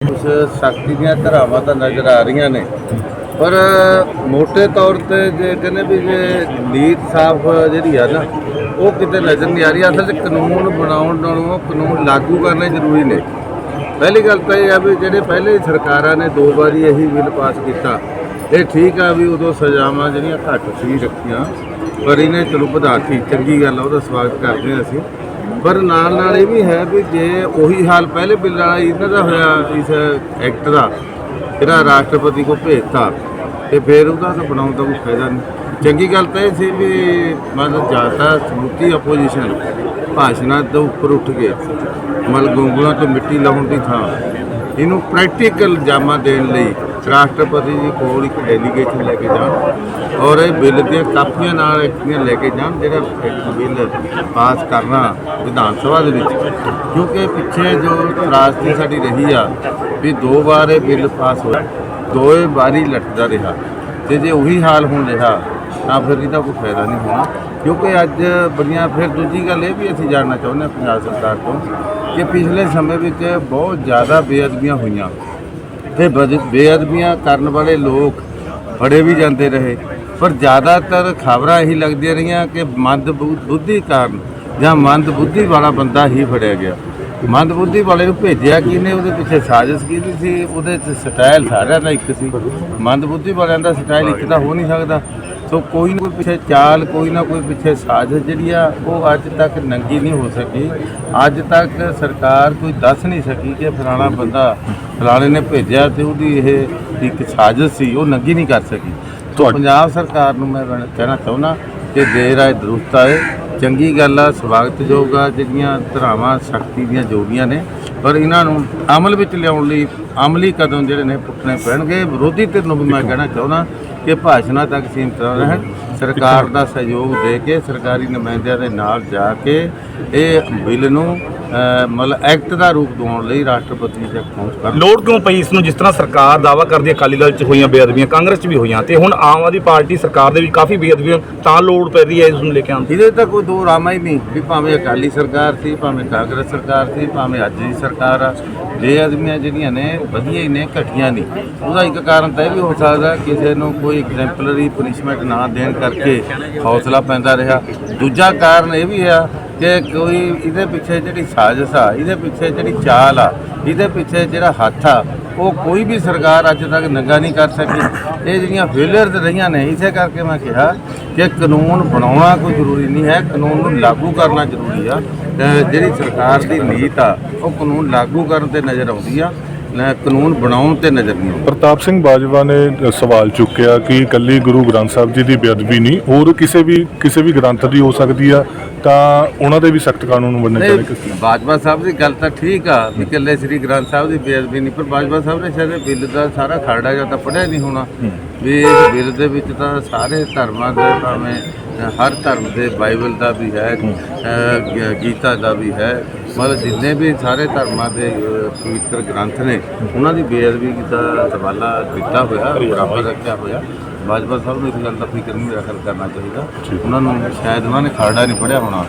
ਕੁਝ ਸ਼ਕਤੀ ਦੀਆਂ ਧਾਰਾਵਾਂ ਤਾਂ ਨਜ਼ਰ ਆ ਰਹੀਆਂ ਨੇ। ਪਰ ਮੋٹے ਤੌਰ ਤੇ ਜੇ ਕਹਿੰਦੇ ਵੀ ਜੇ ਨੀਤ ਸਾਫ਼ ਜਿਹੜੀ ਆ ਨਾ, ਉਹ ਕਿਤੇ ਨਜ਼ਰ ਨਹੀਂ ਆ ਰਹੀ। ਅਸਲ 'ਚ ਕਾਨੂੰਨ ਬਣਾਉਣ ਨਾਲੋਂ ਕਾਨੂੰਨ ਲਾਗੂ ਕਰਨੇ ਜ਼ਰੂਰੀ ਨੇ। ਪਹਿਲੀ ਗੱਲ ਤਾਂ ਇਹ ਆ ਵੀ ਜਿਹੜੇ ਪਹਿਲੇ ਸਰਕਾਰਾਂ ਨੇ ਦੋ ਵਾਰੀ ਇਹੀ ਬਿੱਲ ਪਾਸ ਕੀਤਾ, ਇਹ ਠੀਕ ਆ ਵੀ ਉਦੋਂ ਸਜ਼ਾਵਾਂ ਜਿਹੜੀਆਂ ਘੱਟ ਸੀ ਰੱਖੀਆਂ, ਪਰ ਇਹਨੇ ਚਲੋ ਵਧਾਤੀ ਚੰਗੀ ਗੱਲ ਆ, ਉਹਦਾ ਸਵਾਗਤ ਕਰਦੇ ਹਾਂ ਅਸੀਂ। ਪਰ ਨਾਲ ਨਾਲ ਇਹ ਵੀ ਹੈ ਵੀ ਜੇ ਉਹੀ ਹਾਲ ਪਹਿਲੇ ਬਿੱਲ ਵਾਲਾ ਇਹਨਾਂ ਦਾ ਹੋਇਆ ਇਸ ਐਕਟ ਦਾ, ਜਿਹੜਾ ਰਾਸ਼ਟਰਪਤੀ ਕੋ ਭੇਜਤਾ, ਤੇ ਫਿਰ ਉਹਦਾ ਤਾਂ ਬਣਾਉਣ ਦਾ ਕੋਈ ਫਾਇਦਾ ਨਹੀਂ। ਚੰਗੀ ਗੱਲ ਤਾਂ ਇਹ ਸੀ ਵੀ ਮਤਲਬ ਜ਼ਿਆਦਾ ਸਮੁੱਚੀ ਆਪੋਜੀਸ਼ਨ ਭਾਸ਼ਣਾਂ ਤੋਂ ਉੱਪਰ ਉੱਠ ਕੇ, ਮਤਲਬ ਗੋਂਗਲਾਂ ਤੋਂ ਮਿੱਟੀ ਲਾਉਣ ਦੀ ਥਾਂ, ਇਹਨੂੰ ਪ੍ਰੈਕਟੀਕਲ ਜਾਮਾ ਦੇਣ ਲਈ ਰਾਸ਼ਟਰਪਤੀ ਜੀ ਕੋਲ ਇੱਕ ਡੈਲੀਗੇਸ਼ਨ ਲੈ ਕੇ ਜਾਣ ਔਰ ਇਹ ਬਿੱਲ ਦੀਆਂ ਕਾਪੀਆਂ ਨਾਲ ਇੱਕੀਆਂ ਲੈ ਕੇ ਜਾਣ ਜਿਹੜਾ ਇੱਕ ਬਿੱਲ ਪਾਸ ਕਰਨਾ ਵਿਧਾਨ ਸਭਾ ਦੇ ਵਿੱਚ। ਕਿਉਂਕਿ ਪਿੱਛੇ ਜੋ ਤਰਾਸਦੀ ਸਾਡੀ ਰਹੀ ਆ ਵੀ ਦੋ ਵਾਰ ਇਹ ਬਿੱਲ ਪਾਸ ਹੋਇਆ, ਦੋਏ ਵਾਰੀ ਲਟਦਾ ਰਿਹਾ। ਤੇ ਜੇ ਉਹੀ ਹਾਲ ਹੋਣ ਰਿਹਾ, ਤਾਂ ਫਿਰ ਇਹਦਾ ਕੋਈ ਫਾਇਦਾ ਨਹੀਂ ਹੋਣਾ। ਕਿਉਂਕਿ ਅੱਜ ਬੜੀਆਂ, ਫਿਰ ਦੂਜੀ ਗੱਲ ਇਹ ਵੀ ਅਸੀਂ ਜਾਣਨਾ ਚਾਹੁੰਦੇ ਹਾਂ ਪੰਜਾਬ ਸਰਕਾਰ ਤੋਂ ਕਿ ਪਿਛਲੇ ਸਮੇਂ ਵਿੱਚ ਬਹੁਤ ਜ਼ਿਆਦਾ ਬੇਅਦਬੀਆਂ ਹੋਈਆਂ। ਤੇ ਬਦ- ਬੇਅਦਬੀਆਂ ਕਰਨ ਵਾਲੇ ਲੋਕ ਫੜੇ ਵੀ ਜਾਂਦੇ ਰਹੇ। ਪਰ ਜ਼ਿਆਦਾਤਰ ਖਬਰਾਂ ਇਹੀ ਲੱਗਦੀਆਂ ਰਹੀਆਂ ਕਿ ਮੰਦ ਬੁ- ਬੁੱਧੀ ਕਾਰਨ ਜਾਂ ਮੰਦ ਬੁੱਧੀ ਵਾਲਾ ਬੰਦਾ ਹੀ ਫੜਿਆ ਗਿਆ। ਮੰਦ ਬੁੱਧੀ ਵਾਲੇ ਨੂੰ ਭੇਜਿਆ ਕਿਹਨੇ? ਉਹਦੇ ਪਿੱਛੇ ਸਾਜ਼ਿਸ਼ ਕੀਤੀ ਸੀ? ਉਹਦੇ ਚ ਸਟਾਈਲ ਸਾਰਿਆਂ ਦਾ ਇੱਕ ਸੀ। ਮੰਦ ਬੁੱਧੀ ਵਾਲਿਆਂ ਦਾ ਸਟਾਈਲ ਇੱਕ ਤਾਂ ਹੋ ਨਹੀਂ ਸਕਦਾ। ਸੋ ਕੋਈ ਨਾ ਕੋਈ ਪਿੱਛੇ ਚਾਲ ਕੋਈ ਨਾ ਕੋਈ ਪਿੱਛੇ ਸਾਜ਼ਿਸ਼ ਜਿਹੜੀ ਆ ਉਹ ਅੱਜ ਤੱਕ ਨੰਗੀ ਨਹੀਂ ਹੋ ਸਕੀ। ਅੱਜ ਤੱਕ ਸਰਕਾਰ ਕੋਈ ਦੱਸ ਨਹੀਂ ਸਕੀ ਕਿ ਫਲਾਣਾ ਬੰਦਾ ਫਲਾਣੇ ਨੇ ਭੇਜਿਆ ਤੇ ਉਹਦੀ ਇਹ ਇੱਕ ਸਾਜ਼ਿਸ਼ ਸੀ ਉਹ ਨੰਗੀ ਨਹੀਂ ਕਰ ਸਕੀ। ਪੰਜਾਬ ਸਰਕਾਰ ਨੂੰ ਮੈਂ ਕਹਿਣਾ- ਚਾਹੁੰਦਾ ਕਿ ਦੇਰ ਆਏ ਦਰੁਸਤ ਆਏ ਚੰਗੀ ਗੱਲ ਆ ਸਵਾਗਤਯੋਗ ਆ ਜਿਹੜੀਆਂ ਧਰਾਵਾਂ ਸਖਤੀ ਦੀਆਂ ਜੋੜੀਆਂ ਨੇ ਪਰ ਇਹਨਾਂ ਨੂੰ ਅਮਲ ਵਿੱਚ ਲਿਆਉਣ ਲਈ ਅਮਲੀ ਕਦਮ ਜਿਹੜੇ ਨੇ ਪੁੱਟਣੇ ਪੈਣਗੇ। ਵਿਰੋਧੀ ਧਿਰ ਨੂੰ ਵੀ ਮੈਂ ਕਹਿਣਾ ਚਾਹੁੰਦਾ ਕਿ ਭਾਸ਼ਣਾਂ ਤੱਕ ਸੀਮਤ ਨਾ ਰਹਿਣ। ਸਰਕਾਰ ਦਾ ਸਹਿਯੋਗ ਦੇ ਕੇ ਸਰਕਾਰੀ ਨੁਮਾਇੰਦਿਆਂ ਦੇ ਨਾਲ ਜਾ ਕੇ ਇਹ ਬਿੱਲ ਨੂੰ ਮਤਲਬ ਐਕਟ ਦਾ ਰੂਪ ਦਿਵਾਉਣ ਲਈ ਰਾਸ਼ਟਰਪਤੀ ਤੱਕ ਪਹੁੰਚ ਕਰਨ ਲੋੜ ਕਿਉਂ ਪਈ ਇਸ ਨੂੰ? ਜਿਸ ਤਰ੍ਹਾਂ ਸਰਕਾਰ ਦਾਵਾ ਕਰਦੀ ਹੈ ਅਕਾਲੀ ਦਲ 'ਚ ਹੋਈਆਂ ਬੇਅਦਬੀਆਂ ਕਾਂਗਰਸ 'ਚ ਵੀ ਹੋਈਆਂ ਤੇ ਹੁਣ ਆਮ ਆਦਮੀ ਪਾਰਟੀ ਸਰਕਾਰ ਦੇ ਵੀ ਕਾਫੀ ਬੇਅਦਬੀਆਂ ਤਾਂ ਲੋੜ ਪੈ ਰਹੀ ਹੈ ਇਸ ਨੂੰ ਲੈ ਕੇ ਆਉਣ ਦੀ। ਇਹਦੇ ਤਾਂ ਕੋਈ ਦੋ ਰਾਮਾ ਹੀ ਨਹੀਂ ਵੀ ਭਾਵੇਂ ਅਕਾਲੀ ਸਰਕਾਰ ਸੀ ਭਾਵੇਂ ਕਾਂਗਰਸ ਸਰਕਾਰ ਸੀ ਭਾਵੇਂ ਅੱਜ ਦੀ ਸਰਕਾਰ ਆ। ਬੇਅਦਬੀਆਂ ਜਿਹੜੀਆਂ ਨੇ ਵਧੀਆ ਹੀ ਨੇ ਘਟੀਆਂ ਨਹੀਂ। ਉਹਦਾ ਇੱਕ ਕਾਰਨ ਤਾਂ ਇਹ ਵੀ ਹੋ ਸਕਦਾ ਕਿਸੇ ਨੂੰ ਕੋਈ ਐਗਜ਼ੈਂਪਲਰੀ ਪਨਿਸ਼ਮੈਂਟ ਨਾ ਦੇਣ ਕਰਕੇ ਹੌਸਲਾ ਪੈਂਦਾ ਰਿਹਾ। ਦੂਜਾ ਕਾਰਨ ਇਹ ਵੀ ਆ ਕਿ ਕੋਈ ਇਹਦੇ ਪਿੱਛੇ ਜਿਹੜੀ ਸਾਜ਼ਿਸ਼ ਆ, ਇਹਦੇ ਪਿੱਛੇ ਜਿਹੜੀ ਚਾਲ ਆ, ਇਹਦੇ ਪਿੱਛੇ ਜਿਹੜਾ ਹੱਥ ਆ, ਉਹ ਕੋਈ ਵੀ ਸਰਕਾਰ ਅੱਜ ਤੱਕ ਨੰਗਾ ਨਹੀਂ ਕਰ ਸਕੀ। ਇਹ ਜਿਹੜੀਆਂ ਫੇਲਿਅਰਸ ਰਹੀਆਂ ਨੇ, ਇਸੇ ਕਰਕੇ ਮੈਂ ਕਿਹਾ ਕਿ ਕਾਨੂੰਨ ਬਣਾਉਣਾ ਕੋਈ ਜ਼ਰੂਰੀ ਨਹੀਂ ਹੈ। ਕਾਨੂੰਨ ਨੂੰ ਲਾਗੂ ਕਰਨਾ ਜ਼ਰੂਰੀ ਆ। ਜਿਹੜੀ ਸਰਕਾਰ ਦੀ ਨੀਤ ਆ, ਉਹ ਕਾਨੂੰਨ ਲਾਗੂ ਕਰਨ ਤੇ ਨਜ਼ਰ ਆਉਂਦੀ ਆ। ਨਾ ਕਾਨੂੰਨ ਬਣਾਉਣ ਤੇ ਨਜ਼ਰ ਨਹੀਂ ਆਉਂਦੀ ਪ੍ਰਤਾਪ ਸਿੰਘ ਬਾਜਵਾ ਨੇ ਸਵਾਲ ਚੁੱਕਿਆ ਕਿ ਇਕੱਲੀ ਗੁਰੂ ਗ੍ਰੰਥ ਸਾਹਿਬ ਜੀ ਦੀ ਬੇਅਦਬੀ ਨਹੀਂ ਹੋਰ ਕਿਸੇ ਵੀ ਕਿਸੇ ਵੀ ਗ੍ਰੰਥ ਦੀ ਹੋ ਸਕਦੀ ਆ ਤਾਂ ਉਹਨਾਂ ਦੇ ਵੀ ਸਖਤ ਕਾਨੂੰਨ ਬਣਨੇ ਚਾਹੀਦੇ ਕਿਸ ਬਾਜਵਾ ਸਾਹਿਬ ਦੀ ਗੱਲ ਤਾਂ ਠੀਕ ਆ ਵੀ ਇਕੱਲੇ ਸ੍ਰੀ ਗ੍ਰੰਥ ਸਾਹਿਬ ਦੀ ਬੇਅਦਬੀ ਨਹੀਂ ਪਰ ਬਾਜਵਾ ਸਾਹਿਬ ਨੇ ਸ਼ਾਇਦ ਬਿੱਲ ਦਾ ਸਾਰਾ ਖਰੜਾ ਜਾਂ ਤਾਂ ਪੜਿਆ ਨਹੀਂ ਹੋਣਾ। ਵੀ ਇਸ ਬਿੱਲ ਦੇ ਵਿੱਚ ਤਾਂ ਸਾਰੇ ਧਰਮਾਂ ਦੇ ਭਾਵੇਂ ਹਰ ਧਰਮ ਦੇ ਬਾਈਬਲ ਦਾ ਵੀ ਹੈ ਗੀਤਾ ਦਾ ਵੀ ਹੈ ਮਤਲਬ ਜਿੰਨੇ ਵੀ ਸਾਰੇ ਧਰਮਾਂ ਦੇ ਪਵਿੱਤਰ ਗ੍ਰੰਥ ਨੇ ਉਹਨਾਂ ਦੀ ਬੇਅਦਬੀ ਦਾ ਸਵਾਲਾ ਕੀਤਾ ਹੋਇਆ ਬਰਾਬਰ ਰੱਖਿਆ ਹੋਇਆ ਬਾਜਵਾ ਸਾਹਿਬ ਨੂੰ ਇਸ ਗੱਲ ਦਾ ਫਿਕਰ ਨਹੀਂ ਰੱਖਣ ਕਰਨਾ ਚਾਹੀਦਾ। ਉਹਨਾਂ ਨੂੰ ਸ਼ਾਇਦ ਉਹਨਾਂ ਨੇ ਖਰੜਾ ਨਹੀਂ ਪੜਿਆ ਹੋਣਾ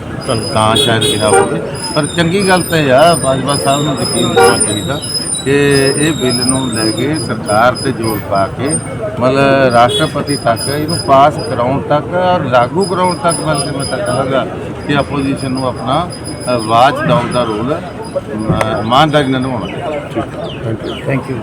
ਤਾਂ ਸ਼ਾਇਦ ਕਿਹਾ ਹੋਵੇ। ਪਰ ਚੰਗੀ ਗੱਲ ਤਾਂ ਇਹ ਆ ਬਾਜਵਾ ਸਾਹਿਬ ਨੂੰ ਯਕੀਨ ਹੋਣਾ ਚਾਹੀਦਾ ਕਿ ਇਹ ਬਿੱਲ ਨੂੰ ਲੈ ਕੇ ਸਰਕਾਰ ਤੇ ਜ਼ੋਰ ਪਾ ਕੇ ਮਤਲਬ ਰਾਸ਼ਟਰਪਤੀ ਤੱਕ ਇਹਨੂੰ ਪਾਸ ਕਰਾਉਣ ਤੱਕ ਔਰ ਲਾਗੂ ਕਰਾਉਣ ਤੱਕ ਬਲਕਿ ਮੈਂ ਤਾਂ ਕਹਾਂਗਾ ਕਿ ਆਪੋਜੀਸ਼ਨ ਨੂੰ ਆਪਣਾ ਆਵਾਜ਼ ਡਾਊਨ ਦਾ ਰੋਲ ਇਮਾਨਦਾਰੀ ਨਾਲ ਨਿਭਾਉਣਾ। ਚਾਹੀਦਾ ਥੈਂਕ ਯੂ